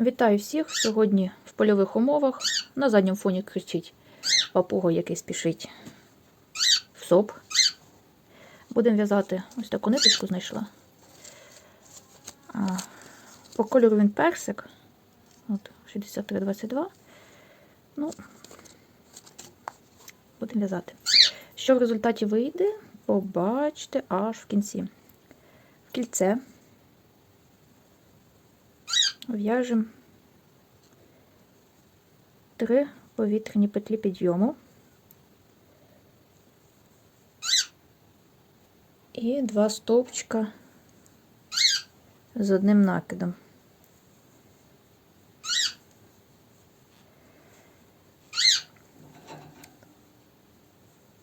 Вітаю всіх! Сьогодні в польових умовах на задньому фоні кричить папуга, який спішить в соп. Будемо в'язати ось таку ниточку знайшла. По кольору він персик. От, 6322. Ну, будемо в'язати. Що в результаті вийде, побачите аж в кінці. В кільце в'яжемо три повітряні петлі підйому і два стовпчика з одним накидом.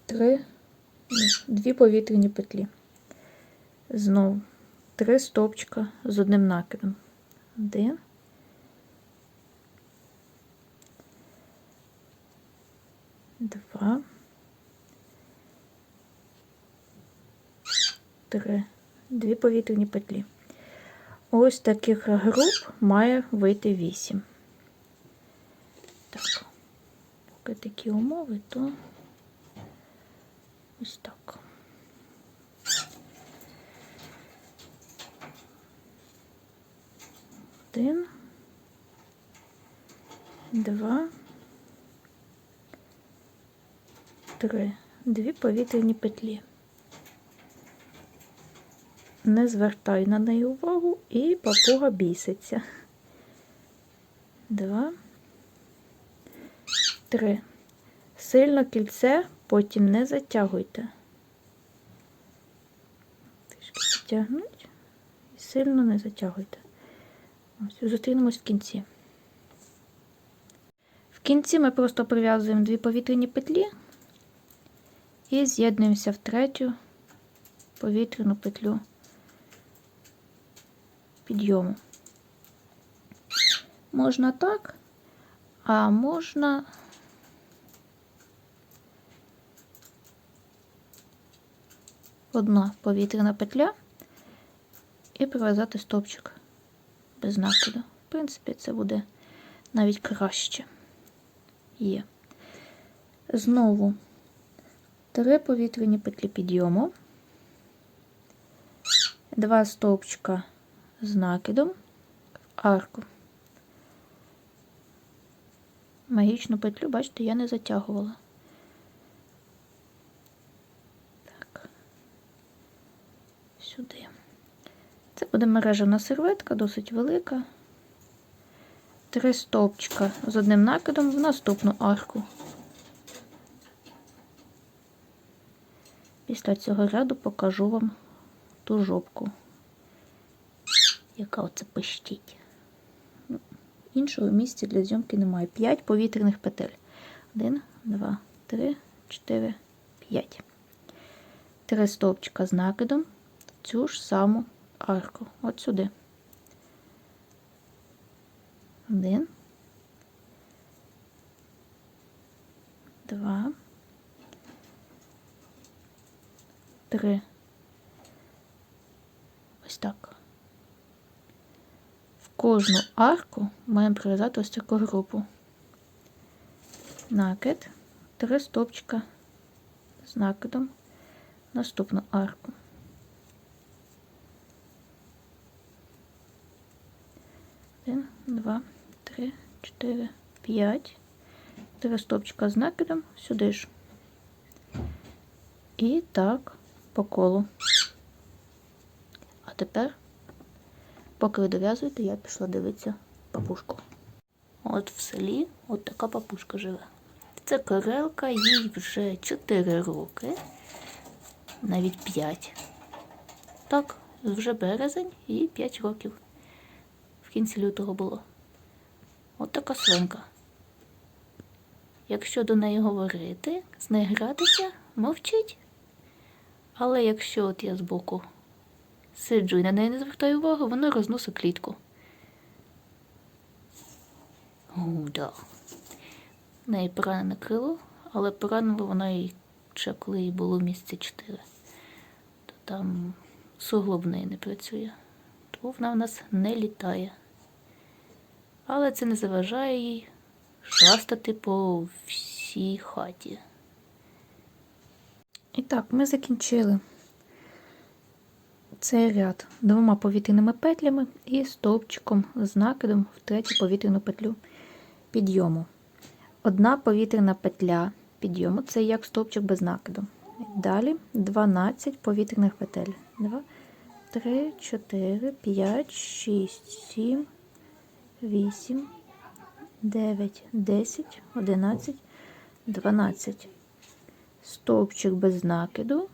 Три, дві повітряні петлі. Знову три стовпчика з одним накидом. Один. Два. Три. Дві повітряні петлі. Ось таких груп має вийти вісім. Так, поки такі умови, то ось так. Один, два, три. Дві повітряні петлі. Не звертай на неї увагу і папуга біситься. Два, три. Сильно кільце потім не затягуйте. Трішки затягнуть і сильно не затягуйте. Ось, зустрінемось в кінці. В кінці ми просто прив'язуємо дві повітряні петлі і з'єднуємося в третю повітряну петлю підйому. Можна так, а можна одна повітряна петля і прив'язати стовпчик без накиду. В принципі, це буде навіть краще. Є. Знову три повітряні петлі підйому, два стовпчика з накидом в арку. Магічну петлю, бачите, я не затягувала. Так, сюди. Це буде мережевна серветка, досить велика. Три стовпчика з одним накидом в наступну арку. Після цього ряду покажу вам ту жопку, яка оце пищить. Ну, Іншого місця для зйомки немає. 5 повітряних петель. 1, 2, 3, 4, 5. Три стовпчика з накидом цю ж саму арку. От сюди. Один. Два. Три. Ось так. В кожну арку маємо прив'язати ось таку групу. Накид, три стовпчика з накидом, наступну арку. Один, два, три, чотири, п'ять. Три стовпчика з накидом сюди ж. І так по колу. А тепер, поки ви дов'язуєте, я пішла дивитися папушку. От в селі от така папушка живе. Це корелка, їй вже 4 роки, навіть 5. Так, вже березень і 5 років. Кінці лютого було. От така свинка. Якщо до неї говорити, з нею гратися, мовчить. Але якщо от я збоку сиджу і на неї не звертаю увагу, вона розносить клітку. О, да. В неї поранене крило, але поранило вона їй ще коли їй було місяці 4. То там суглоб неї не працює. Тому вона в нас не літає. Але це не заважає їй шастати по всій хаті. І так, ми закінчили цей ряд двома повітряними петлями і стовпчиком з накидом в третю повітряну петлю підйому. Одна повітряна петля підйому це як стовпчик без накиду. Далі 12 повітряних петель. 2, 3, 4, 5, 6, 7, 8, 9, 10, 11, 12. Стовпчик без накиду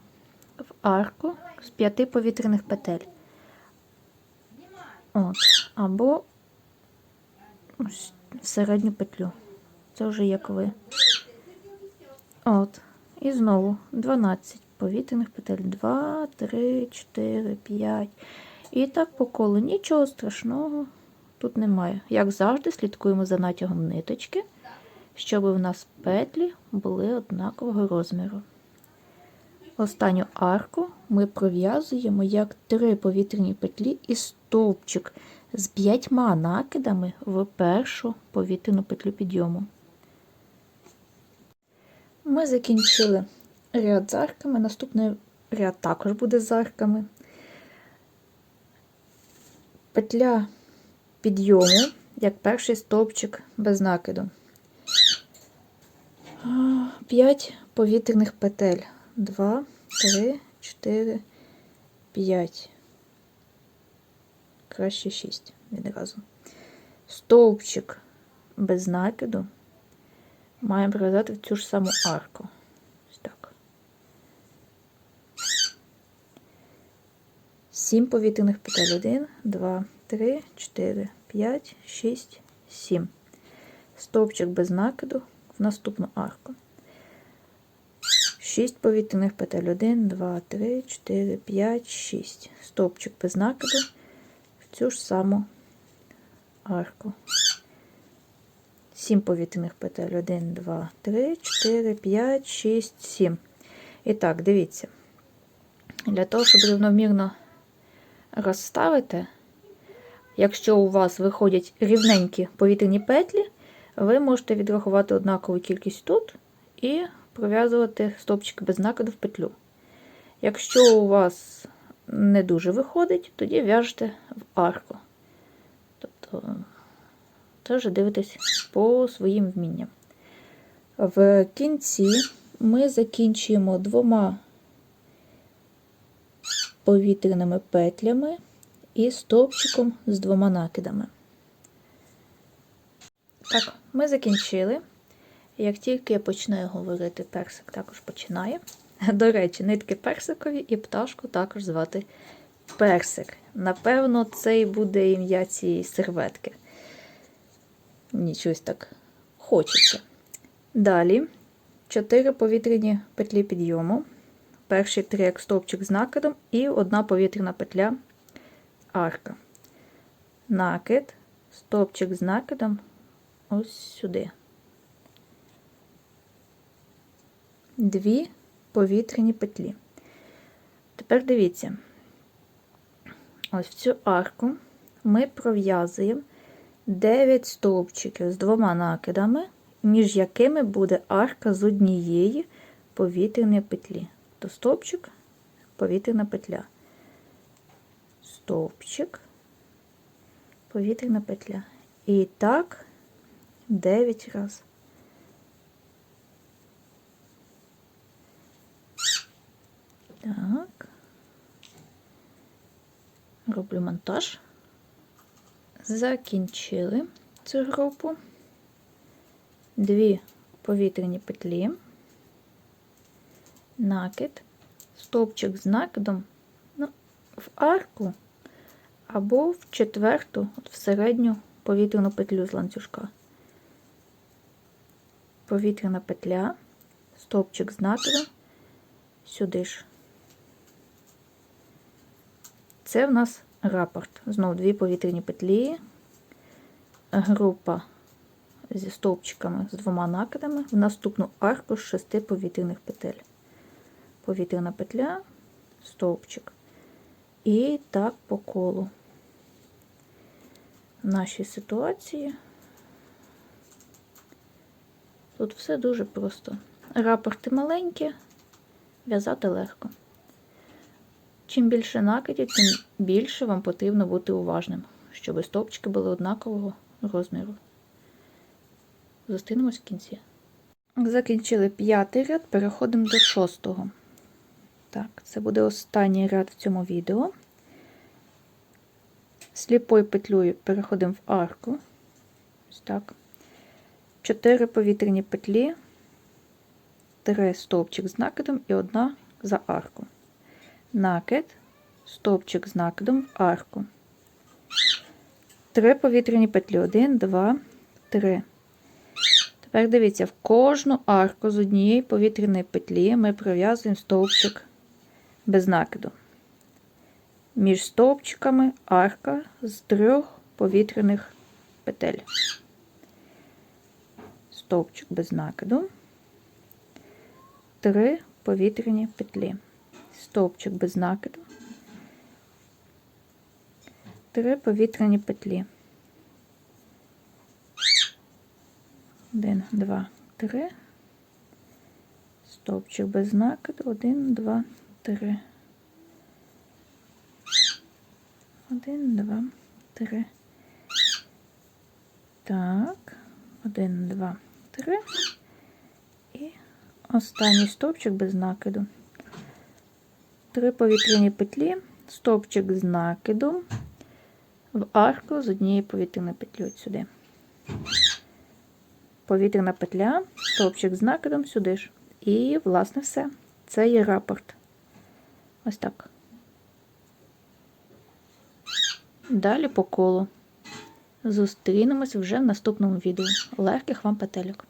в арку з п'яти повітряних петель. От. Або в середню петлю. Це вже як ви. От. І знову 12 повітряних петель. 2, 3, 4, 5. І так по колу. Нічого страшного тут немає. Як завжди, слідкуємо за натягом ниточки, щоб у нас петлі були однакового розміру. Останню арку ми пров'язуємо як три повітряні петлі і стовпчик з п'ятьма накидами в першу повітряну петлю підйому. Ми закінчили ряд з арками. Наступний ряд також буде з арками. Петля підйому, як перший стовпчик без накиду. 5 повітряних петель. 2, 3, 4, 5. Краще 6 відразу. Стовпчик без накиду маємо прив'язати в цю ж саму арку. Ось. 7 повітряних петель. 1, 2, 3, 4, 5, 6, 7. Стовпчик без накиду в наступну арку. 6 повітряних петель. 1, 2, 3, 4, 5, 6. Стовпчик без накиду в цю ж саму арку. 7 повітряних петель. 1, 2, 3, 4, 5, 6, 7. І так, дивіться. Для того, щоб рівномірно розставити, якщо у вас виходять рівненькі повітряні петлі, ви можете відрахувати однакову кількість тут і пров'язувати стовпчики без накиду в петлю. Якщо у вас не дуже виходить, тоді в'яжете в арку. Тобто, це вже дивитесь по своїм вмінням. В кінці ми закінчуємо двома повітряними петлями і стовпчиком з двома накидами. Так, ми закінчили. Як тільки я починаю говорити, персик також починає. До речі, нитки персикові і пташку також звати персик. Напевно, це і буде ім'я цієї серветки. Нічось так хочеться. Далі 4 повітряні петлі підйому. Перші три як стовпчик з накидом і одна повітряна петля арка. Накид, стовпчик з накидом ось сюди. Дві повітряні петлі. Тепер дивіться, ось в цю арку ми пров'язуємо 9 стовпчиків з двома накидами, між якими буде арка з однієї повітряної петлі. То стовпчик, повітряна петля. Стовпчик, повітряна петля. І так 9 разів. Так. Роблю монтаж. Закінчили цю групу. Дві повітряні петлі, накид, стовпчик з накидом ну, в арку або в четверту, в середню повітряну петлю з ланцюжка. Повітряна петля, стовпчик з накидом, сюди ж. Це в нас рапорт. Знову дві повітряні петлі, група зі стовпчиками з двома накидами, в наступну арку з шести повітряних петель. Повітряна петля, стовпчик. І так по колу нашій ситуації. Тут все дуже просто. Рапорти маленькі, в'язати легко. Чим більше накидів, тим більше вам потрібно бути уважним, щоб стовпчики були однакового розміру. Зустрінемось в кінці. Закінчили п'ятий ряд, переходимо до шостого. Так, це буде останній ряд в цьому відео. Сліпою петлею переходимо в арку. Ось так. 4 повітряні петлі, 3 стовпчик з накидом і одна за арку. Накид, стовпчик з накидом в арку. 3 повітряні петлі. 1, 2, 3. Тепер дивіться, в кожну арку з однієї повітряної петлі ми пров'язуємо стовпчик без накиду. Між стовпчиками арка з трьох повітряних петель. Стовпчик без накиду, три повітряні петлі. Стовпчик без накиду, три повітряні петлі. Один, два, три. Стовпчик без накиду. Один, два, три. Один, два, три. Так. Один, два, три. І останній стовпчик без накиду. Три повітряні петлі, стовпчик з накидом в арку з однієї повітряної петлі от сюди. Повітряна петля, стовпчик з накидом сюди ж. І, власне, все. Це є рапорт. Ось так. Далі по колу. Зустрінемось вже в наступному відео. Легких вам петельок.